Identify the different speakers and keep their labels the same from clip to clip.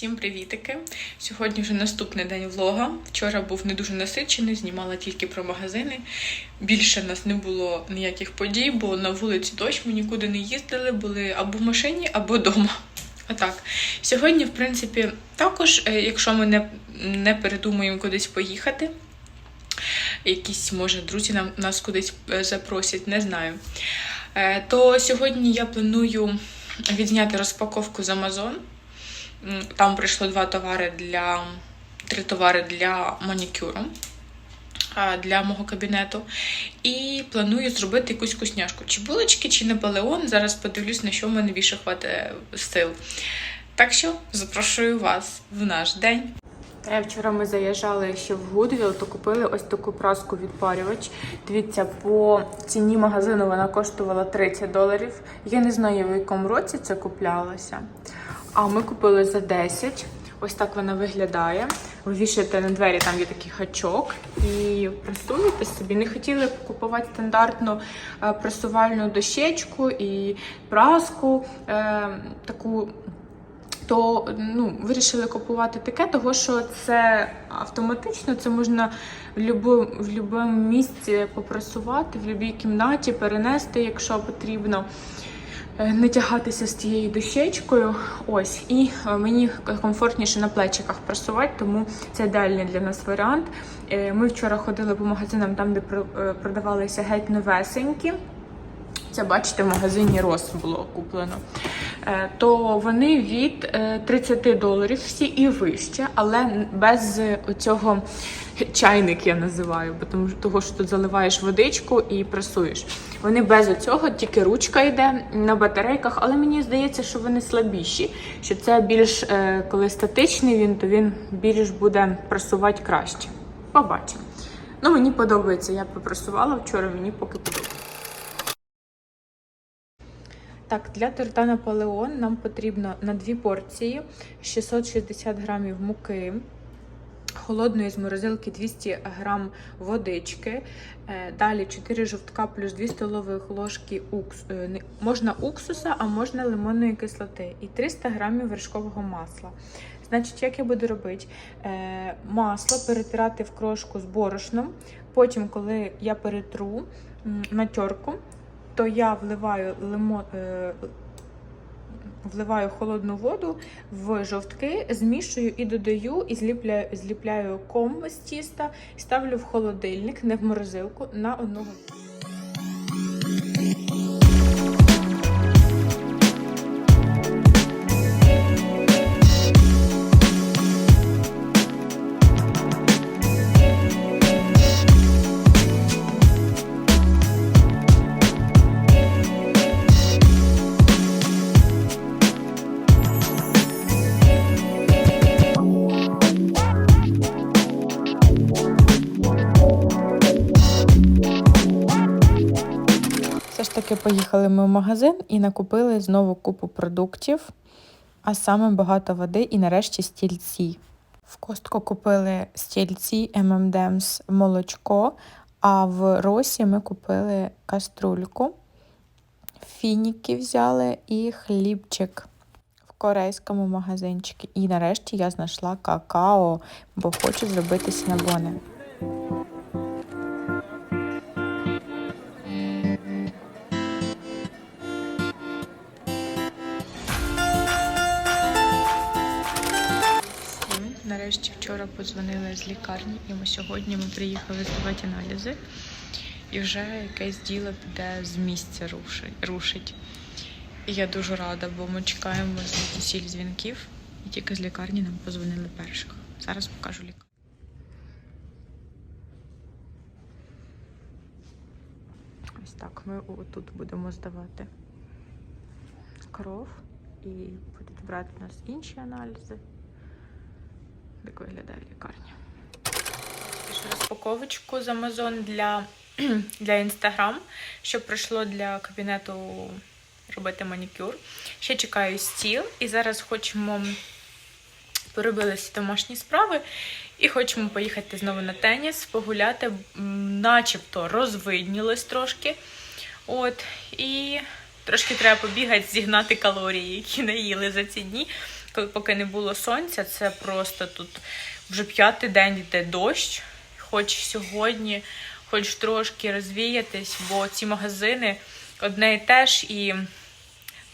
Speaker 1: Всім привітики! Сьогодні вже наступний день влога. Вчора був не дуже насичений, знімала тільки про магазини. Більше в нас не було ніяких подій, бо на вулиці дощ ми нікуди не їздили, були або в машині, або вдома. Отак. Сьогодні, в принципі, також, е, якщо ми не, не передумаємо кудись поїхати, якісь, може, друзі нам, нас кудись е, запросять, не знаю. Е, То сьогодні я планую відзняти розпаковку з Amazon. Там прийшло два товари для три товари для манікюру для мого кабінету. І планую зробити якусь вкусняшку. Чи булочки, чи Наполеон. Зараз подивлюсь, на що в мене більше хватить сил. Так що запрошую вас в наш день. Вчора ми заїжджали ще в Гудвіл, то купили ось таку праску відпарювач. Дивіться, по ціні магазину вона коштувала 30 доларів. Я не знаю, в якому році це куплялося. А ми купили за 10. Ось так вона виглядає. Ви вішаєте на двері, там є такий хачок, і пресуєте собі. Не хотіли купувати стандартну е, пресувальну дощечку і праску, е, таку то ну, вирішили купувати таке, того що це автоматично, це можна в будь-якому місці попрасувати, в будь-якій кімнаті перенести, якщо потрібно. Е, Не тягатися з тією дощечкою. Ось, і е, мені комфортніше на плечиках прасувати, тому це ідеальний для нас варіант. Е, Ми вчора ходили по магазинам, там, де про- продавалися геть новесенькі. Це, бачите, в магазині Рос було куплено. Е, То вони від е, 30 доларів всі і вище, але без цього чайник я називаю, бо тому того, що тут заливаєш водичку і пресуєш. Вони без цього, тільки ручка йде на батарейках, але мені здається, що вони слабіші. Що це більш е, коли статичний він, то він більш буде пресувати краще. Побачимо. Ну, мені подобається. Я попресувала вчора, мені поки подобається. Так, для торта Наполеон нам потрібно на дві порції 660 грамів муки, холодної з морозилки 200 грам водички, е, далі 4 жовтка плюс 2 столових ложки укс, е, можна уксуса, а можна лимонної кислоти і 300 грамів вершкового масла. Значить, як я буду робити? Е, масло перетирати в крошку з борошном. Потім, коли я перетру на терку, то я вливаю лимон, е, вливаю холодну воду в жовтки, змішую і додаю, і зліпляю, зліпляю ком з тіста, ставлю в холодильник, не в морозилку, на одну годину. Таки поїхали ми в магазин і накупили знову купу продуктів, а саме багато води і нарешті стільці. В Костко купили стільці, M&M's, молочко, а в Росі ми купили каструльку, фініки взяли і хлібчик в корейському магазинчику. І нарешті я знайшла какао, бо хочу зробити сінабони. Нарешті вчора подзвонили з лікарні, і ми сьогодні ми приїхали здавати аналізи. І вже якесь діло піде з місця рушить. І я дуже рада, бо ми чекаємо звідусіль дзвінків, і тільки з лікарні нам подзвонили перших. Зараз покажу лікар. Ось так ми тут будемо здавати кров і будуть брати у нас інші аналізи. Так виглядає лікарня. Ще розпаковочку з Amazon для, для Instagram, що прийшло для кабінету робити манікюр. Ще чекаю стіл, і зараз хочемо поробили всі домашні справи. І хочемо поїхати знову на теніс, погуляти, начебто розвиднілось трошки. От, і трошки треба побігати, зігнати калорії, які не їли за ці дні.
Speaker 2: Поки не було сонця, це просто тут вже п'ятий день йде дощ. Хоч сьогодні, хоч трошки розвіятись, бо ці магазини одне і те ж і.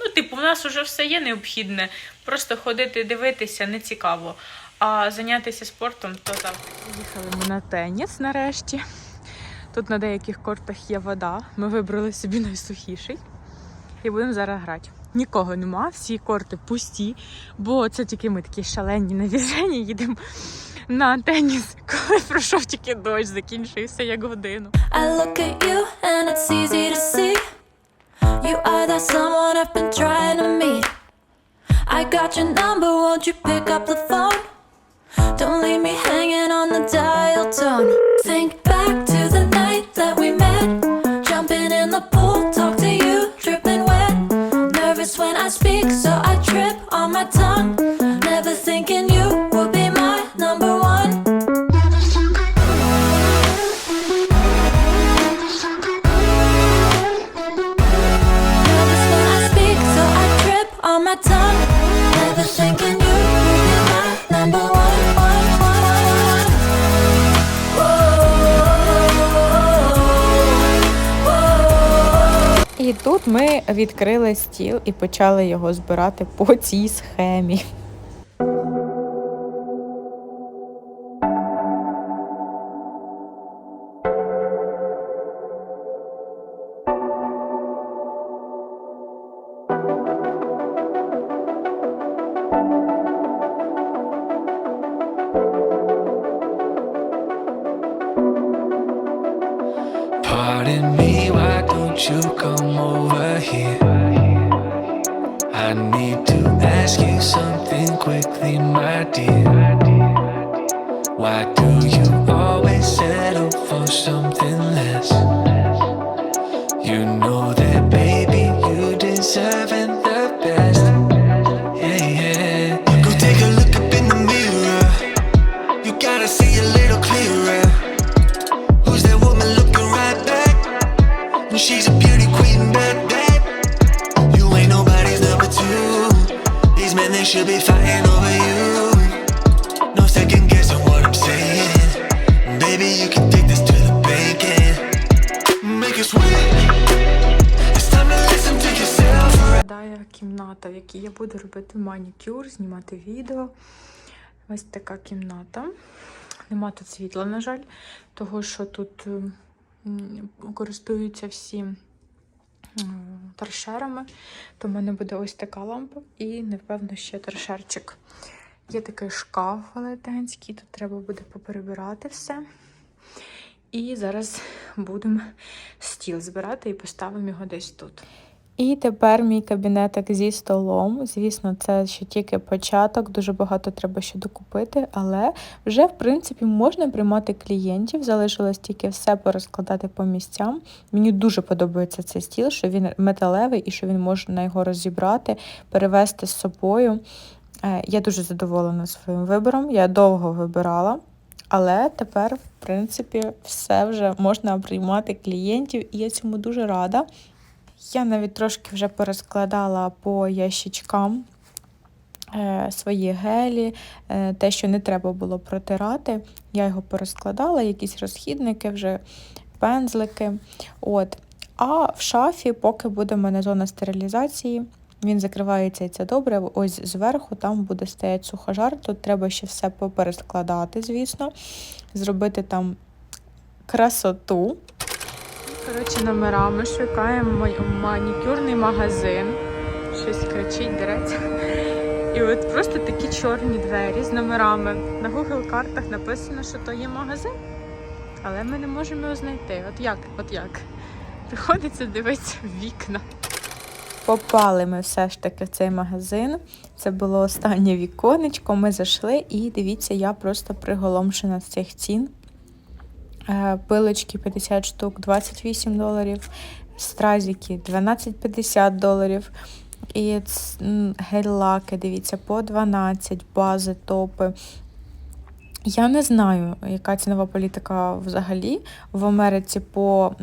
Speaker 2: Ну, типу, у нас вже все є необхідне. Просто ходити, дивитися не цікаво. А зайнятися спортом то завжди. Їхали ми на теніс нарешті. Тут на деяких кортах є вода. Ми вибрали собі найсухіший і будемо зараз грати. Нікого нема, всі корти пусті, бо це тільки ми такі шалені навіжені, їдемо на теніс, коли пройшов тільки дощ, закінчився як годину.
Speaker 3: I look at you and it's easy to see. You are that someone I've been trying to meet. I got your number, won't you pick up the phone? Don't leave me hanging on the dial tone. Think back to the night that we met. Jumping in the pool, talk to I speak, so I trip on my tongue. Never thinking
Speaker 1: ми відкрили стіл і почали його збирати по цій схемі.
Speaker 4: Pardon me, why don't you come over here? I need to ask you something quickly, my dear. Why do you always settle for something less? You know that, baby, you deserve the
Speaker 1: Виглядає кімната, в якій я буду робити манікюр, знімати відео. Ось така кімната. Нема тут світла, на жаль, того що тут користуються всі торшерами. То в мене буде ось така лампа і, напевно, ще торшерчик. Є такий шкаф велетенський, тут треба буде поперебирати все. І зараз будемо стіл збирати і поставимо його десь тут. І тепер мій кабінетик зі столом. Звісно, це ще тільки початок, дуже багато треба ще докупити, але вже, в принципі, можна приймати клієнтів. Залишилось тільки все порозкладати по місцям. Мені дуже подобається цей стіл, що він металевий і що він можна його розібрати, перевезти з собою. Е, Я дуже задоволена своїм вибором. Я довго вибирала. Але тепер, в принципі, все вже можна приймати клієнтів, і я цьому дуже рада. Я навіть трошки вже порозкладала по ящичкам е, свої гелі, е, те, що не треба було протирати. Я його порозкладала, якісь розхідники, вже пензлики. От. А в шафі, поки буде в мене зона стерилізації, він закривається і це добре. Ось зверху там буде стояти сухожар. Тут треба ще все поперескладати, звісно, зробити там красоту. Коротше, номера ми шукаємо манікюрний магазин. Щось кричить, дереться. І от просто такі чорні двері з номерами. На Google картах написано, що то є магазин, але ми не можемо його знайти. От як? От як? Приходиться дивитися в вікна. Попали ми все ж таки в цей магазин. Це було останнє віконечко. Ми зайшли, і дивіться, я просто приголомшена з цих цін. Е, Пилочки 50 штук 28 доларів, стразики 12,50 доларів. І гель-лаки, дивіться, по 12, бази, топи. Я не знаю, яка цінова політика взагалі в Америці по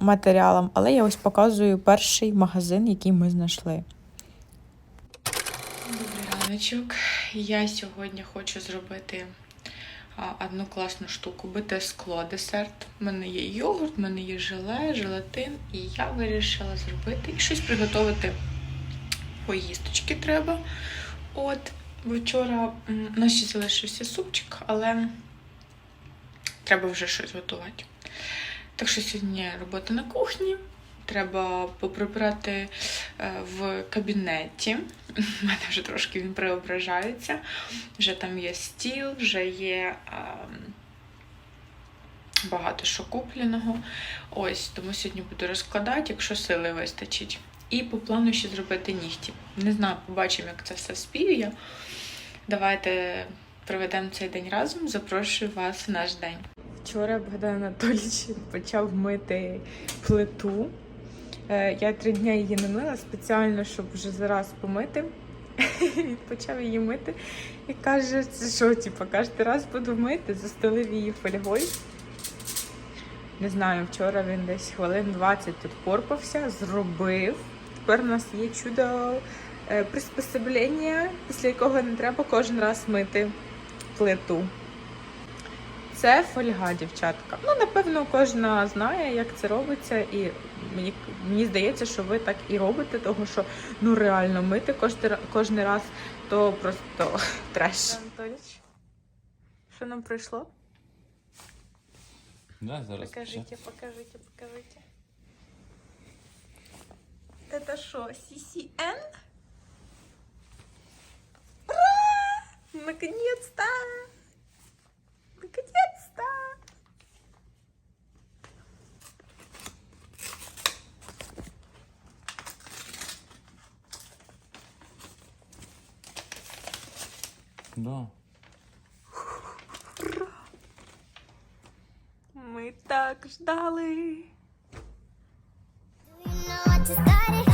Speaker 1: матеріалам, але я ось показую перший магазин, який ми знайшли.
Speaker 2: Добрий
Speaker 1: раночок. Я сьогодні хочу зробити одну класну штуку бите скло десерт. У мене є йогурт, у мене є желе, желатин, і я вирішила зробити і щось приготувати. Поїсточки треба. От, вчора у ще залишився супчик, але треба вже щось готувати. Так що сьогодні робота на кухні. Треба поприбирати е, в кабінеті. У мене вже трошки він преображається. Вже там є стіл, вже є ем, багато що купленого. Ось, тому сьогодні буду розкладати, якщо сили вистачить. І по плану ще зробити нігті. Не знаю, побачимо, як це все вспію. Давайте проведемо цей день разом. Запрошую вас в наш день.
Speaker 5: Вчора Богдан Анатолійович почав мити плиту. Е, Я три дні її не мила спеціально, щоб вже зараз помити. Він почав її мити і каже, це що, типу, кожен раз буду мити, застелив її фольгою. Не знаю, вчора він десь хвилин 20 тут порпався, зробив. Тепер у нас є чудо е, приспособлення, після якого не треба кожен раз мити плиту. Це фольга, дівчатка. Ну, напевно, кожна знає, як це робиться, і мені, мені здається, що ви так і робите, тому що ну реально мити кожен, кожен раз то просто треш. Анатоліч, що нам прийшло?
Speaker 6: Да, зараз.
Speaker 5: Покажите, покажите, покажите. Это что, CCN? Ура! Наконец-то! Наконец-то!
Speaker 6: Да.
Speaker 5: Мы так ждали.
Speaker 3: just started.